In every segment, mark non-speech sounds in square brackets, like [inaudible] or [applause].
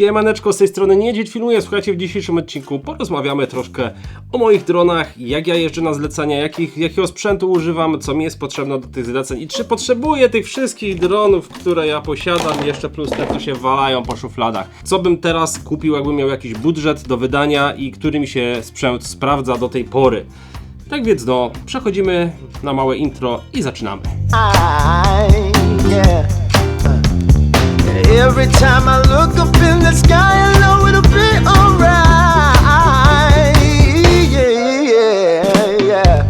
Siemaneczko, z tej strony Niedźwiedź filmuję. Słuchajcie, w dzisiejszym odcinku porozmawiamy troszkę o moich dronach, jak ja jeżdżę na zlecenia, jakich, jakiego sprzętu używam, co mi jest potrzebne do tych zleceń i czy potrzebuję tych wszystkich dronów, które ja posiadam, jeszcze plus te, co się walają po szufladach. Co bym teraz kupił, jakbym miał jakiś budżet do wydania i który mi się sprzęt sprawdza do tej pory. Tak więc no, przechodzimy na małe intro i zaczynamy. I, yeah. Every time I look up in the sky, I know it'll be alright. Yeah, yeah,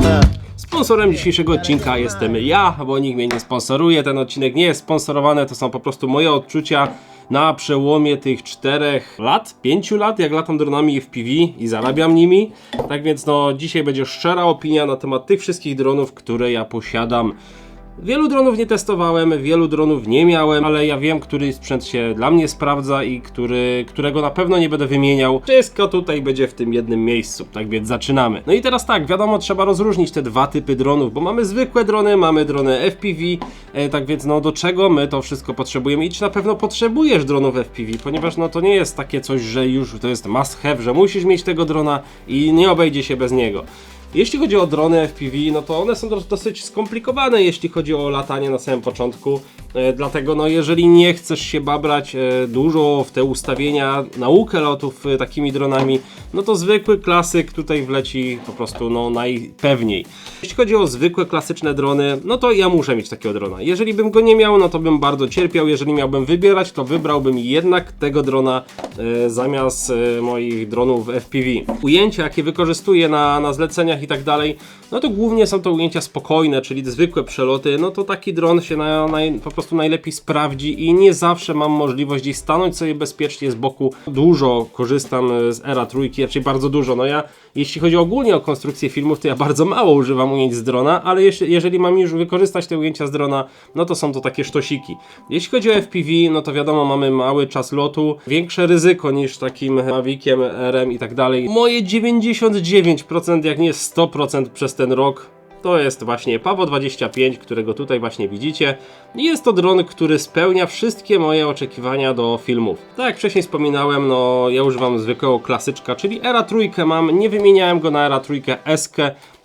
yeah. Sponsorem dzisiejszego odcinka jestem ja, bo nikt mnie nie sponsoruje. Ten odcinek nie jest sponsorowany, to są po prostu moje odczucia na przełomie tych czterech lat, pięciu lat, jak latam dronami w PV i zarabiam nimi. Tak więc no, dzisiaj będzie szczera opinia na temat tych wszystkich dronów, które ja posiadam. Wielu dronów nie testowałem, wielu dronów nie miałem, ale ja wiem, który sprzęt się dla mnie sprawdza i który, którego na pewno nie będę wymieniał. Wszystko tutaj będzie w tym jednym miejscu, tak więc zaczynamy. No i teraz tak, wiadomo, trzeba rozróżnić te dwa typy dronów, bo mamy zwykłe drony, mamy drony FPV, e, tak więc no do czego my to wszystko potrzebujemy i czy na pewno potrzebujesz dronów FPV, ponieważ no to nie jest takie coś, że już to jest must have, że musisz mieć tego drona i nie obejdzie się bez niego. Jeśli chodzi o drony FPV, no to one są dos- dosyć skomplikowane, jeśli chodzi o latanie na samym początku. E, dlatego, no, jeżeli nie chcesz się babrać e, dużo w te ustawienia, naukę lotów e, takimi dronami, no to zwykły klasyk tutaj wleci po prostu no, najpewniej. Jeśli chodzi o zwykłe, klasyczne drony, no to ja muszę mieć takiego drona. Jeżeli bym go nie miał, no to bym bardzo cierpiał. Jeżeli miałbym wybierać, to wybrałbym jednak tego drona zamiast moich dronów FPV. Ujęcia, jakie wykorzystuję na, na zleceniach i tak dalej, no to głównie są to ujęcia spokojne, czyli zwykłe przeloty. No to taki dron się na, naj, po prostu najlepiej sprawdzi i nie zawsze mam możliwość gdzieś stanąć sobie bezpiecznie z boku. Dużo korzystam e, z Era trójki, raczej bardzo dużo. No ja, jeśli chodzi ogólnie o konstrukcję filmów, to ja bardzo mało używam ujęć z drona, ale jeśli, jeżeli mam już wykorzystać te ujęcia z drona, no to są to takie sztosiki. Jeśli chodzi o FPV, no to wiadomo, mamy mały czas lotu, większe ryzyko niż takim Maviciem, RM i tak dalej. Moje 99%, jak nie 100% przez ten rok to jest właśnie Pawo 25, którego tutaj właśnie widzicie. Jest to dron, który spełnia wszystkie moje oczekiwania do filmów. Tak jak wcześniej wspominałem, no ja używam zwykłego klasyczka, czyli Era trójkę mam, nie wymieniałem go na Era trójkę S,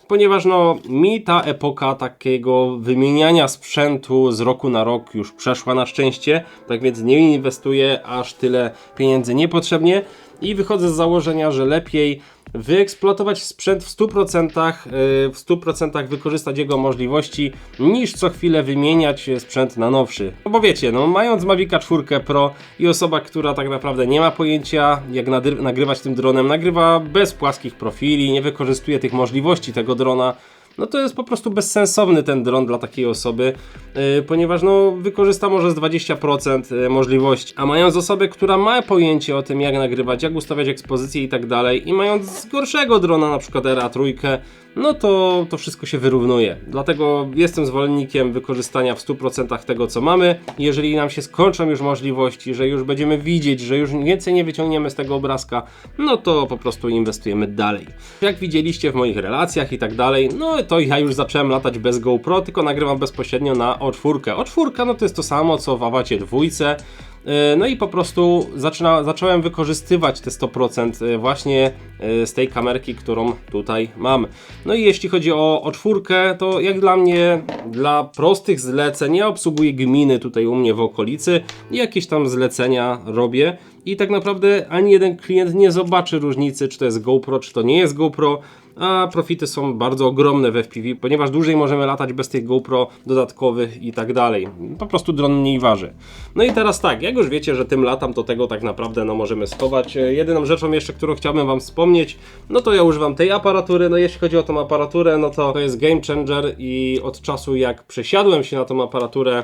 ponieważ no mi ta epoka takiego wymieniania sprzętu z roku na rok już przeszła na szczęście, tak więc nie inwestuję aż tyle pieniędzy niepotrzebnie i wychodzę z założenia, że lepiej wyeksploatować sprzęt w 100%, yy, w 100% wykorzystać jego możliwości, niż co chwilę wymieniać sprzęt na nowszy. No bo wiecie, no mając Mavica 4 Pro i osoba, która tak naprawdę nie ma pojęcia jak nagrywać tym dronem, nagrywa bez płaskich profili, nie wykorzystuje tych możliwości tego drona, no to jest po prostu bezsensowny ten dron dla takiej osoby, yy, ponieważ no wykorzysta może z 20% yy, możliwości, a mając osobę, która ma pojęcie o tym jak nagrywać, jak ustawiać ekspozycję i tak dalej i mając gorszego drona, na przykład RA trójkę, no to to wszystko się wyrównuje. Dlatego jestem zwolennikiem wykorzystania w 100% tego co mamy. Jeżeli nam się skończą już możliwości, że już będziemy widzieć, że już więcej nie wyciągniemy z tego obrazka, no to po prostu inwestujemy dalej. Jak widzieliście w moich relacjach i tak dalej, no to ja już zacząłem latać bez GoPro, tylko nagrywam bezpośrednio na O4. O4 no to jest to samo co w Awacie dwójce. Yy, No i po prostu zaczyna, zacząłem wykorzystywać te 100% yy, właśnie yy, z tej kamerki, którą tutaj mam. No i jeśli chodzi o, o czwórkę, to jak dla mnie, dla prostych zleceń, ja obsługuję gminy tutaj u mnie w okolicy i jakieś tam zlecenia robię. I tak naprawdę ani jeden klient nie zobaczy różnicy, czy to jest GoPro, czy to nie jest GoPro a profity są bardzo ogromne w FPV, ponieważ dłużej możemy latać bez tych GoPro dodatkowych i tak dalej. Po prostu dron mniej waży. No i teraz tak, jak już wiecie, że tym latam, to tego tak naprawdę no, możemy schować. E, Jedyną rzeczą jeszcze, którą chciałbym Wam wspomnieć, no to ja używam tej aparatury. No jeśli chodzi o tą aparaturę, no to to jest game changer i od czasu jak przesiadłem się na tą aparaturę,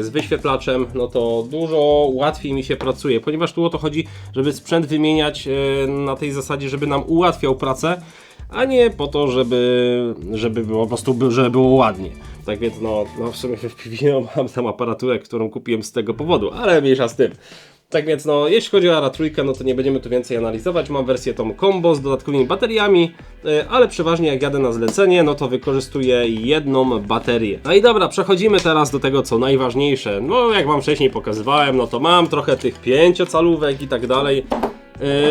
z wyświetlaczem, no to dużo łatwiej mi się pracuje, ponieważ tu o to chodzi, żeby sprzęt wymieniać e, na tej zasadzie, żeby nam ułatwiał pracę, a nie po to, żeby, żeby było po prostu, by- żeby było ładnie. Tak więc no, no w sumie w PV no, mam tam aparaturę, którą kupiłem z tego powodu, ale mniejsza z tym. Tak więc no, jeśli chodzi o Ara trójkę, no to nie będziemy tu więcej analizować. Mam wersję tą combo z dodatkowymi bateriami, e, ale przeważnie jak jadę na zlecenie, no to wykorzystuję jedną baterię. No i dobra, przechodzimy teraz do tego, co najważniejsze. No, jak wam wcześniej pokazywałem, no to mam trochę tych pięciocalówek i tak dalej.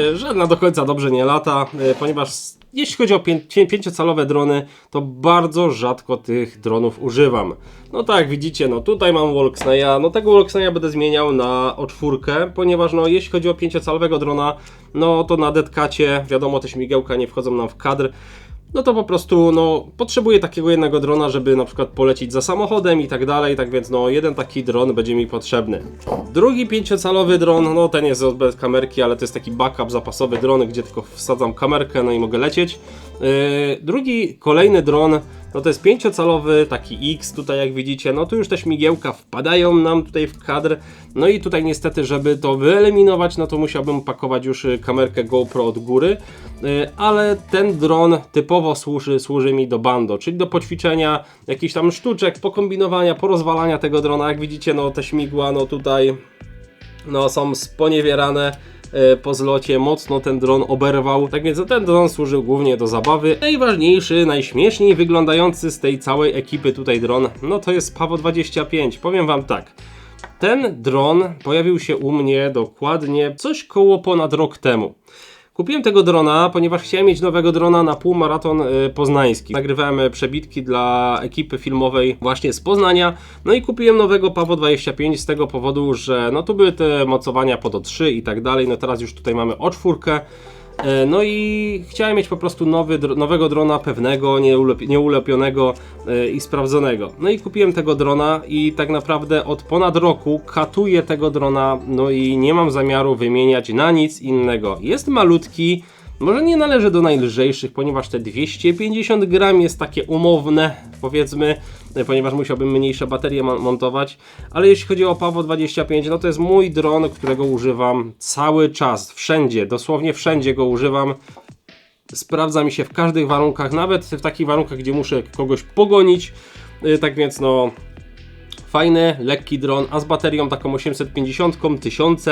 Yy, żadna do końca dobrze nie lata, yy, ponieważ jeśli chodzi o pię- pię- pięciocalowe drony, to bardzo rzadko tych dronów używam. No tak, widzicie, no tutaj mam Walksnaya, no tego Walksnaya będę zmieniał na O4, ponieważ no jeśli chodzi o pięciocalowego drona, no to na Deadcacie, wiadomo, te śmigiełka nie wchodzą nam w kadr, no to po prostu no, potrzebuję takiego jednego drona, żeby na przykład polecieć za samochodem i tak dalej, tak więc no jeden taki dron będzie mi potrzebny. Drugi pięciocalowy dron, no ten jest bez kamerki, ale to jest taki backup zapasowy dron, gdzie tylko wsadzam kamerkę, no i mogę lecieć. Yy, drugi, kolejny dron, no to jest pięciocalowy, taki X tutaj jak widzicie, no tu już te śmigiełka wpadają nam tutaj w kadr, no i tutaj niestety, żeby to wyeliminować, no to musiałbym pakować już y, kamerkę GoPro od góry, Y, ale ten dron typowo służy, służy mi do bando, czyli do poćwiczenia jakichś tam sztuczek, pokombinowania, porozwalania tego drona, jak widzicie, no te śmigła, no tutaj no, są sponiewierane po zlocie, mocno ten dron oberwał. Tak więc no, ten dron służył głównie do zabawy. Najważniejszy, najśmieszniej wyglądający z tej całej ekipy tutaj dron, no to jest Pawo 25. Powiem wam tak. Ten dron pojawił się u mnie dokładnie coś koło ponad rok temu. Kupiłem tego drona, ponieważ chciałem mieć nowego drona na półmaraton y, poznański. Nagrywałem y, przebitki dla ekipy filmowej właśnie z Poznania. No i kupiłem nowego Pawo 25 z tego powodu, że no tu były te mocowania pod O3 i tak dalej. No teraz już tutaj mamy O4. E, No i chciałem mieć po prostu nowy, nowego drona pewnego, nieulep- nieulepionego e, i sprawdzonego. No i kupiłem tego drona i tak naprawdę od ponad roku katuję tego drona, no i nie mam zamiaru wymieniać na nic innego. Jest malutki, może nie należy do najlżejszych, ponieważ te 250 gram jest takie umowne, powiedzmy, ponieważ musiałbym mniejsze baterie mon- montować, ale jeśli chodzi o Pawo 25, no to jest mój dron, którego używam cały czas, wszędzie, dosłownie wszędzie go używam. Sprawdza mi się w każdych warunkach, nawet w takich warunkach, gdzie muszę kogoś pogonić. E, Tak więc no, Fajny, lekki dron, a z baterią taką 850, 1000,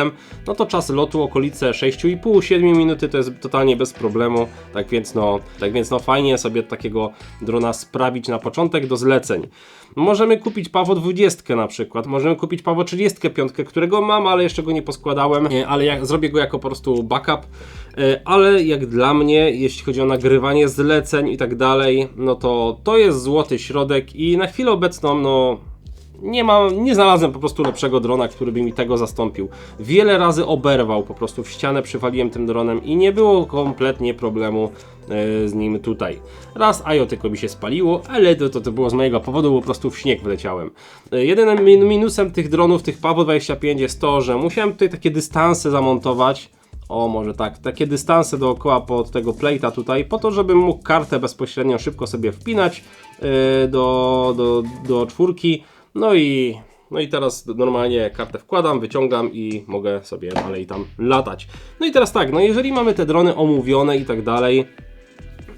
no to czas lotu okolice 6,5-7 minuty to jest totalnie bez problemu. Tak więc no, tak więc no fajnie sobie takiego drona sprawić na początek do zleceń. Możemy kupić Pawo 20 na przykład, możemy kupić Pawo 35, którego mam, ale jeszcze go nie poskładałem, nie, ale jak, zrobię go jako po prostu backup. E, Ale jak dla mnie, jeśli chodzi o nagrywanie zleceń i tak dalej, no to to jest złoty środek i na chwilę obecną, no nie mam, nie znalazłem po prostu lepszego drona, który by mi tego zastąpił. Wiele razy oberwał, po prostu w ścianę przywaliłem tym dronem i nie było kompletnie problemu e, z nim tutaj. Raz IO tylko mi się spaliło, ale to, to, to było z mojego powodu, bo po prostu w śnieg wleciałem. E, jedynym min- minusem tych dronów, tych Pawo 25 jest to, że musiałem tutaj takie dystanse zamontować. O, może tak, takie dystanse dookoła pod tego plate'a tutaj, po to, żebym mógł kartę bezpośrednio szybko sobie wpinać yy, do, do, do czwórki. No i, no i teraz normalnie kartę wkładam, wyciągam i mogę sobie dalej tam latać. No i teraz tak, no jeżeli mamy te drony omówione i tak dalej,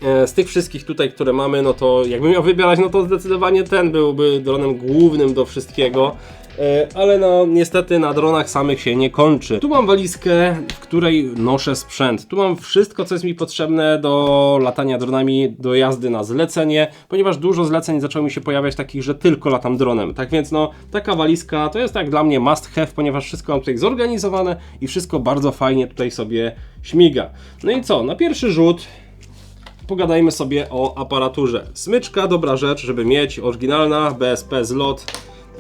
E, z tych wszystkich tutaj, które mamy, no to jakbym miał wybierać, no to zdecydowanie ten byłby dronem głównym do wszystkiego. E, Ale no niestety na dronach samych się nie kończy. Tu mam walizkę, w której noszę sprzęt. Tu mam wszystko, co jest mi potrzebne do latania dronami, do jazdy na zlecenie, ponieważ dużo zleceń zaczęło mi się pojawiać takich, że tylko latam dronem. Tak więc no, taka walizka to jest tak dla mnie must have, ponieważ wszystko mam tutaj zorganizowane i wszystko bardzo fajnie tutaj sobie śmiga. No i co, na pierwszy rzut pogadajmy sobie o aparaturze. Smyczka, dobra rzecz, żeby mieć, oryginalna, BSP zlot.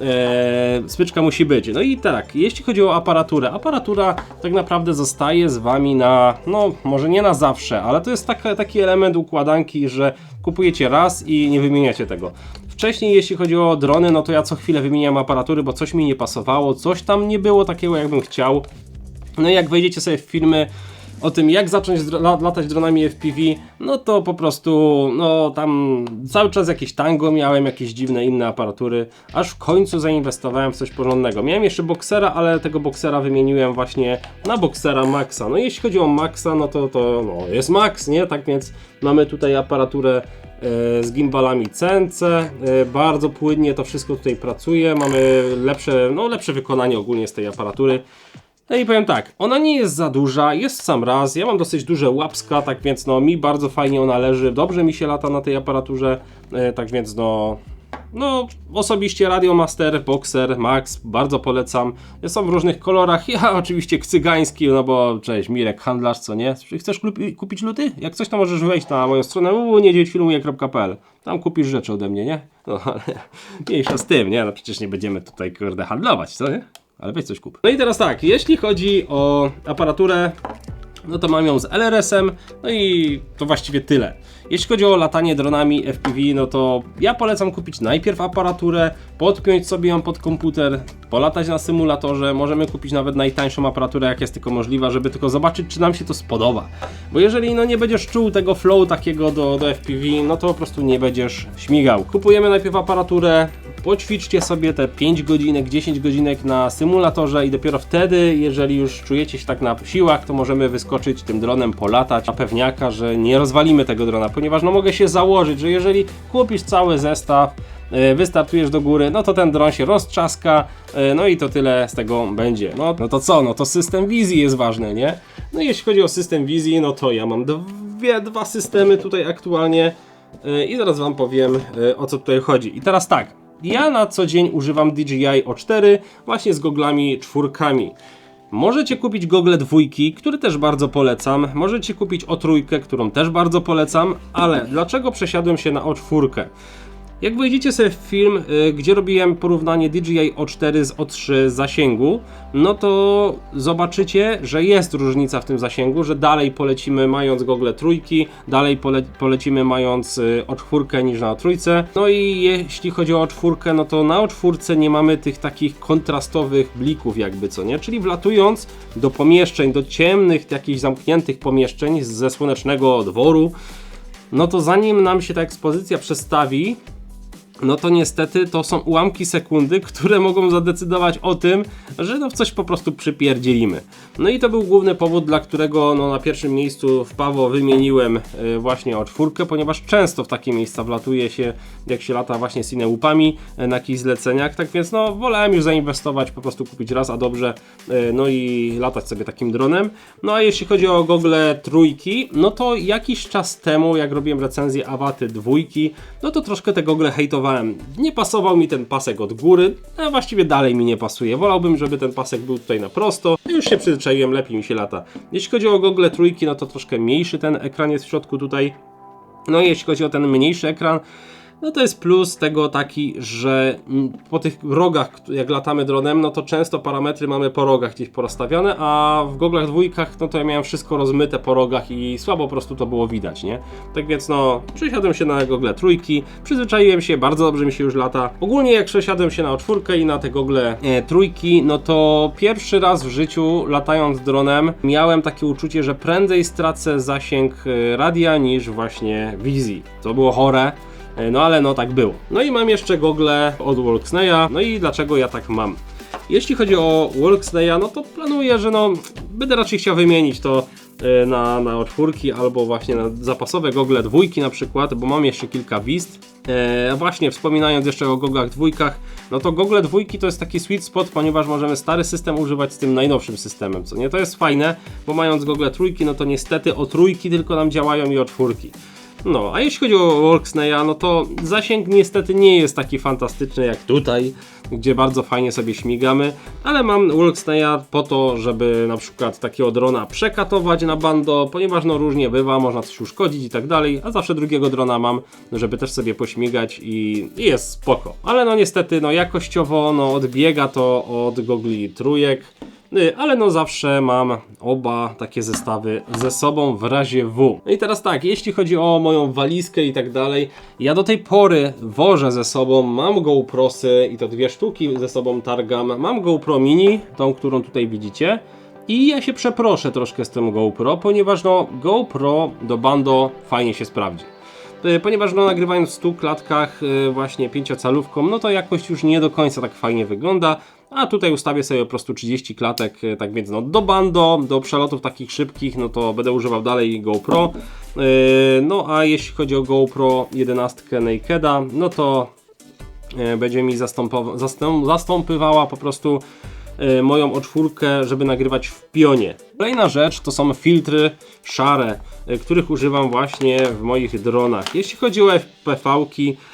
Eee, smyczka musi być. No i tak, jeśli chodzi o aparaturę, aparatura tak naprawdę zostaje z Wami na, no może nie na zawsze, ale to jest taka, taki element układanki, że kupujecie raz i nie wymieniacie tego. Wcześniej, jeśli chodzi o drony, no to ja co chwilę wymieniam aparatury, bo coś mi nie pasowało, coś tam nie było takiego, jakbym chciał. No i jak wejdziecie sobie w filmy o tym, jak zacząć latać dronami FPV, no to po prostu, no tam cały czas jakieś tango miałem, jakieś dziwne inne aparatury, aż w końcu zainwestowałem w coś porządnego. Miałem jeszcze boksera, ale tego boksera wymieniłem właśnie na boksera Maxa. No jeśli chodzi o Maxa, no to, to no, jest Max, nie? Tak więc mamy tutaj aparaturę e, z gimbalami CNC, e, bardzo płynnie to wszystko tutaj pracuje, mamy lepsze, no lepsze wykonanie ogólnie z tej aparatury. No i powiem tak, ona nie jest za duża, jest sam raz, ja mam dosyć duże łapska, tak więc no mi bardzo fajnie ona leży, dobrze mi się lata na tej aparaturze, e, tak więc no... No, osobiście Radio Master, Boxer, Max, bardzo polecam. Są w różnych kolorach. [laughs] Ja oczywiście cygański, no bo cześć, Mirek, handlarz, co nie? Chcesz kupi- kupić luty? Jak coś, to możesz wejść na moją stronę www.niedźwiedźfilmuje.pl Tam kupisz rzeczy ode mnie, nie? No, ale [laughs] mniejsza z tym, nie? No przecież nie będziemy tutaj, kurde, handlować, co nie? Ale weź coś kup. No i teraz tak, jeśli chodzi o aparaturę, no to mam ją z LRS-em, no i to właściwie tyle. Jeśli chodzi o latanie dronami FPV, no to ja polecam kupić najpierw aparaturę, podpiąć sobie ją pod komputer, polatać na symulatorze, możemy kupić nawet najtańszą aparaturę, jak jest tylko możliwa, żeby tylko zobaczyć, czy nam się to spodoba. Bo jeżeli no nie będziesz czuł tego flow takiego do, do FPV, no to po prostu nie będziesz śmigał. Kupujemy najpierw aparaturę, poćwiczcie sobie te 5 godzinek, 10 godzinek na symulatorze i dopiero wtedy, jeżeli już czujecie się tak na siłach, to możemy wyskoczyć tym dronem, polatać, a pewniaka, że nie rozwalimy tego drona, ponieważ no mogę się założyć, że jeżeli kupisz cały zestaw, e, wystartujesz do góry, no to ten dron się roztrzaska, e, no i to tyle z tego będzie. No, no to co, no to system wizji jest ważny, nie? No i jeśli chodzi o system wizji, no to ja mam dwie, dwa systemy tutaj aktualnie e, i zaraz wam powiem o co tutaj chodzi. I teraz tak, ja na co dzień używam DJI O4 właśnie z goglami czwórkami. Możecie kupić gogle dwójki, które też bardzo polecam. Możecie kupić o trójkę, którą też bardzo polecam, ale dlaczego przesiadłem się na O4? Jak wejdziecie sobie w film, y, gdzie robiłem porównanie DJI O4 z O3 zasięgu, no to zobaczycie, że jest różnica w tym zasięgu, że dalej polecimy mając gogle trójki, dalej pole polecimy mając y, O4 niż na O3. No i jeśli chodzi o O4, no to na O4 nie mamy tych takich kontrastowych blików jakby, co nie? Czyli wlatując do pomieszczeń, do ciemnych, jakichś zamkniętych pomieszczeń ze słonecznego dworu, no to zanim nam się ta ekspozycja przestawi, no to niestety to są ułamki sekundy, które mogą zadecydować o tym, że no w coś po prostu przypierdzielimy. No i to był główny powód, dla którego no na pierwszym miejscu w Pawo wymieniłem y, właśnie o czwórkę, ponieważ często w takie miejsca wlatuje się, jak się lata właśnie z łupami y, na jakichś zleceniach, tak więc no wolałem już zainwestować, po prostu kupić raz, a dobrze, y, no i latać sobie takim dronem. No a jeśli chodzi o gogle trójki, no to jakiś czas temu, jak robiłem recenzję Awaty dwójki, no to troszkę te gogle hejtowałem. Nie pasował mi ten pasek od góry, a właściwie dalej mi nie pasuje. Wolałbym, żeby ten pasek był tutaj na prosto. Już się przyzwyczaiłem, lepiej mi się lata. Jeśli chodzi o gogle trójki, no to troszkę mniejszy ten ekran jest w środku tutaj. No i jeśli chodzi o ten mniejszy ekran, no to jest plus tego taki, że po tych rogach, jak latamy dronem, no to często parametry mamy po rogach gdzieś porozstawione, a w goglach dwójkach, no to ja miałem wszystko rozmyte po rogach i słabo po prostu to było widać, nie? Tak więc no, przesiadłem się na gogle trójki, przyzwyczaiłem się, bardzo dobrze mi się już lata. Ogólnie jak przesiadłem się na czwórkę i na te gogle e, trójki, no to pierwszy raz w życiu latając dronem miałem takie uczucie, że prędzej stracę zasięg e, radia niż właśnie wizji. To było chore. E, No ale no tak było. No i mam jeszcze gogle od Walksnaya. No i dlaczego ja tak mam? Jeśli chodzi o Walksnaya, no to planuję, że no będę raczej chciał wymienić to e, na, na otwórki albo właśnie na zapasowe gogle dwójki na przykład, bo mam jeszcze kilka wist. E, właśnie wspominając jeszcze o goglach dwójkach, no to gogle dwójki to jest taki sweet spot, ponieważ możemy stary system używać z tym najnowszym systemem, co nie? To jest fajne, bo mając gogle trójki, no to niestety o trójki tylko nam działają i o czwórki. No, a jeśli chodzi o Walksnaya, no to zasięg niestety nie jest taki fantastyczny jak tutaj, gdzie bardzo fajnie sobie śmigamy, ale mam Walksnaya po to, żeby na przykład takiego drona przekatować na bando, ponieważ no różnie bywa, można coś uszkodzić i tak dalej, a zawsze drugiego drona mam, żeby też sobie pośmigać i, i jest spoko. Ale no niestety, no jakościowo, no odbiega to od gogli trójek, ale no zawsze mam oba takie zestawy ze sobą w razie W. No i teraz tak, jeśli chodzi o moją walizkę i tak dalej, ja do tej pory wożę ze sobą, mam GoProsy i to dwie sztuki ze sobą targam, mam GoPro Mini, tą, którą tutaj widzicie. I ja się przeproszę troszkę z tym GoPro, ponieważ no GoPro do bando fajnie się sprawdzi. Y, Ponieważ no, nagrywając w 100 klatkach y, właśnie pięciocalówką, no to jakość już nie do końca tak fajnie wygląda, a tutaj ustawię sobie po prostu 30 klatek, y, tak więc no do bando, do przelotów takich szybkich, no to będę używał dalej GoPro. Yy, No a jeśli chodzi o GoPro 11 Nakeda, no to e, będzie mi zastąp- zastąpywała po prostu e, moją oczwórkę, żeby nagrywać w pionie. Kolejna rzecz to są filtry szare, e, których używam właśnie w moich dronach. Jeśli chodzi o FPV-ki, e,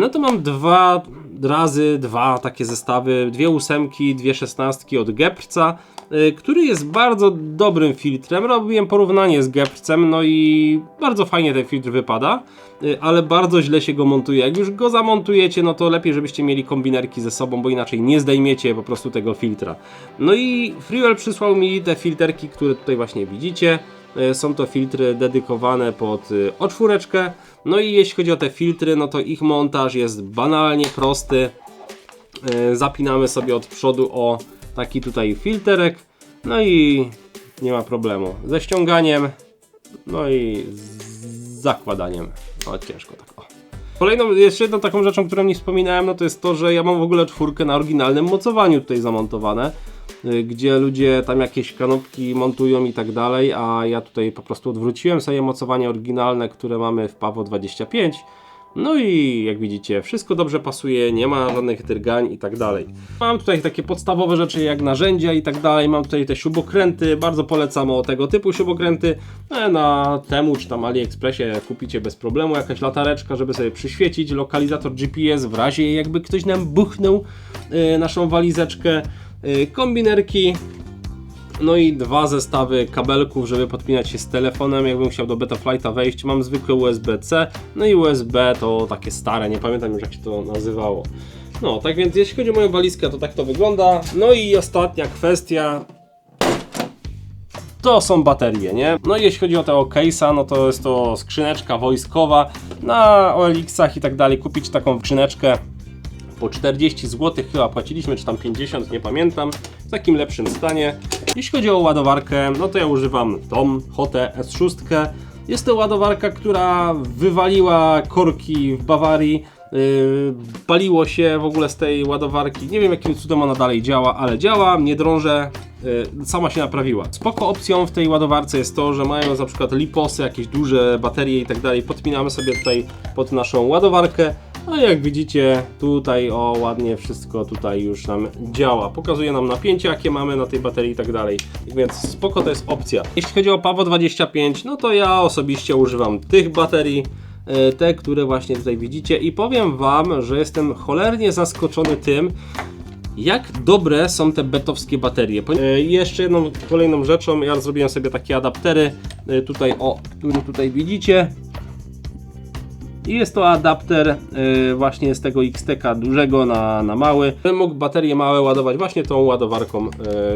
no to mam dwa razy dwa takie zestawy, dwie ósemki, dwie szesnastki od Geprca, y, który jest bardzo dobrym filtrem. Robiłem porównanie z Geprcem, no i bardzo fajnie ten filtr wypada, y, ale bardzo źle się go montuje. Jak już go zamontujecie, no to lepiej, żebyście mieli kombinerki ze sobą, bo inaczej nie zdejmiecie po prostu tego filtra. No i Freewell przysłał mi te filterki, które tutaj właśnie widzicie. Y, Są to filtry dedykowane pod y, oczwóreczkę. No i jeśli chodzi o te filtry, no to ich montaż jest banalnie prosty. E, Zapinamy sobie od przodu o taki tutaj filterek. No i nie ma problemu. Ze ściąganiem, no i z zakładaniem. No ciężko tak. O. Kolejną, jeszcze jedną taką rzeczą, którą nie wspominałem, no to jest to, że ja mam w ogóle czwórkę na oryginalnym mocowaniu tutaj zamontowane, gdzie ludzie tam jakieś kanopki montują i tak dalej, a ja tutaj po prostu odwróciłem sobie mocowanie oryginalne, które mamy w Pawo 25. No i jak widzicie, wszystko dobrze pasuje, nie ma żadnych drgań i tak dalej. Mam tutaj takie podstawowe rzeczy jak narzędzia i tak dalej, mam tutaj te śrubokręty, bardzo polecam o tego typu śrubokręty. E, Na temu czy tam AliExpressie kupicie bez problemu jakaś latareczka, żeby sobie przyświecić, lokalizator GPS w razie jakby ktoś nam buchnął e, naszą walizeczkę, kombinerki, no i dwa zestawy kabelków, żeby podpinać się z telefonem. Jakbym chciał do Betaflighta wejść, mam zwykłe USB-C, no i USB to takie stare, nie pamiętam już jak się to nazywało. No, tak więc jeśli chodzi o moją walizkę, to tak to wygląda. No i ostatnia kwestia, to są baterie, nie? No i jeśli chodzi o tego case'a, no to jest to skrzyneczka wojskowa. Na OLX-ach i tak dalej kupić taką skrzyneczkę po 40 zł chyba płaciliśmy, czy tam 50, nie pamiętam, w takim lepszym stanie. Jeśli chodzi o ładowarkę, no to ja używam tą Hotę S6. Jest to ładowarka, która wywaliła korki w Bawarii. Yy, paliło się w ogóle z tej ładowarki. Nie wiem jakim cudem ona dalej działa, ale działa, nie drążę. Yy, sama się naprawiła. Spoko opcją w tej ładowarce jest to, że mają na przykład liposy, jakieś duże baterie i tak dalej. Podpinamy sobie tutaj pod naszą ładowarkę. No i jak widzicie, tutaj o ładnie wszystko tutaj już nam działa. Pokazuje nam napięcie, jakie mamy na tej baterii i tak dalej. Więc spoko to jest opcja. Jeśli chodzi o Pawo 25, no to ja osobiście używam tych baterii. e, Te, które właśnie tutaj widzicie, i powiem Wam, że jestem cholernie zaskoczony tym, jak dobre są te betowskie baterie. E, I jeszcze jedną kolejną rzeczą, ja zrobiłem sobie takie adaptery, e, tutaj o, który tutaj widzicie. I jest to adapter y, właśnie z tego XTK dużego na, na mały. Bym mógł baterie małe ładować właśnie tą ładowarką y,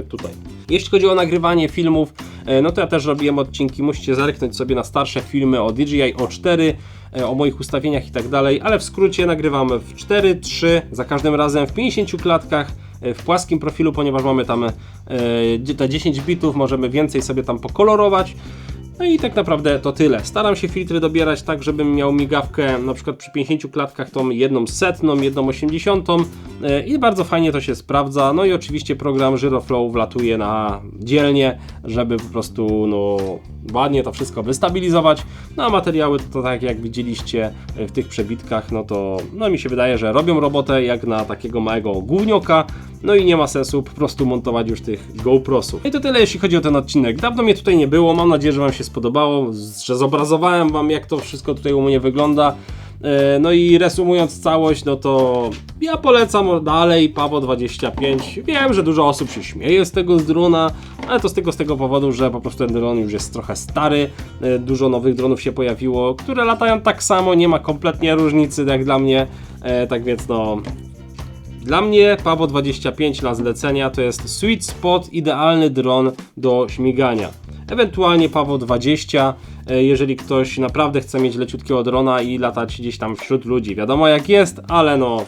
tutaj. Jeśli chodzi o nagrywanie filmów, y, no to ja też robiłem odcinki. Musicie zerknąć sobie na starsze filmy o DJI O4, y, o moich ustawieniach i tak dalej, ale w skrócie nagrywamy w 4, 3, za każdym razem w 50 klatkach w płaskim profilu, ponieważ mamy tam te 10 bitów, możemy więcej sobie tam pokolorować. No i tak naprawdę to tyle. Staram się filtry dobierać tak, żebym miał migawkę na przykład przy 50 klatkach tą jedną setną, jedną 80 e, i bardzo fajnie to się sprawdza. No i oczywiście program Gyroflow wlatuje na dzielnie, żeby po prostu no ładnie to wszystko wystabilizować. No a materiały to tak jak widzieliście e, w tych przebitkach, no to no mi się wydaje, że robią robotę jak na takiego małego gównioka. No i nie ma sensu po prostu montować już tych GoProsów. I to tyle jeśli chodzi o ten odcinek. Dawno mnie tutaj nie było, mam nadzieję, że Wam się spodobało, że zobrazowałem Wam jak to wszystko tutaj u mnie wygląda. E, No i reasumując całość, no to ja polecam dalej Pawo 25. Wiem, że dużo osób się śmieje z tego drona, ale to z tego, z tego powodu, że po prostu ten dron już jest trochę stary. E, Dużo nowych dronów się pojawiło, które latają tak samo, nie ma kompletnie różnicy jak dla mnie. E, Tak więc no, dla mnie Pawo 25 na zlecenia to jest sweet spot, idealny dron do śmigania. Ewentualnie Pawo 20, e, jeżeli ktoś naprawdę chce mieć leciutkiego drona i latać gdzieś tam wśród ludzi. Wiadomo jak jest, ale no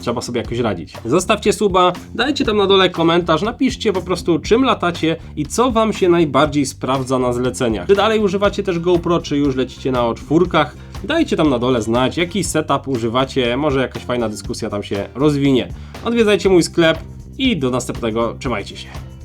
trzeba sobie jakoś radzić. Zostawcie suba, dajcie tam na dole komentarz, napiszcie po prostu czym latacie i co wam się najbardziej sprawdza na zleceniach. Czy dalej używacie też GoPro, czy już lecicie na czwórkach? Dajcie tam na dole znać, jaki setup używacie, może jakaś fajna dyskusja tam się rozwinie. Odwiedzajcie mój sklep i do następnego, trzymajcie się.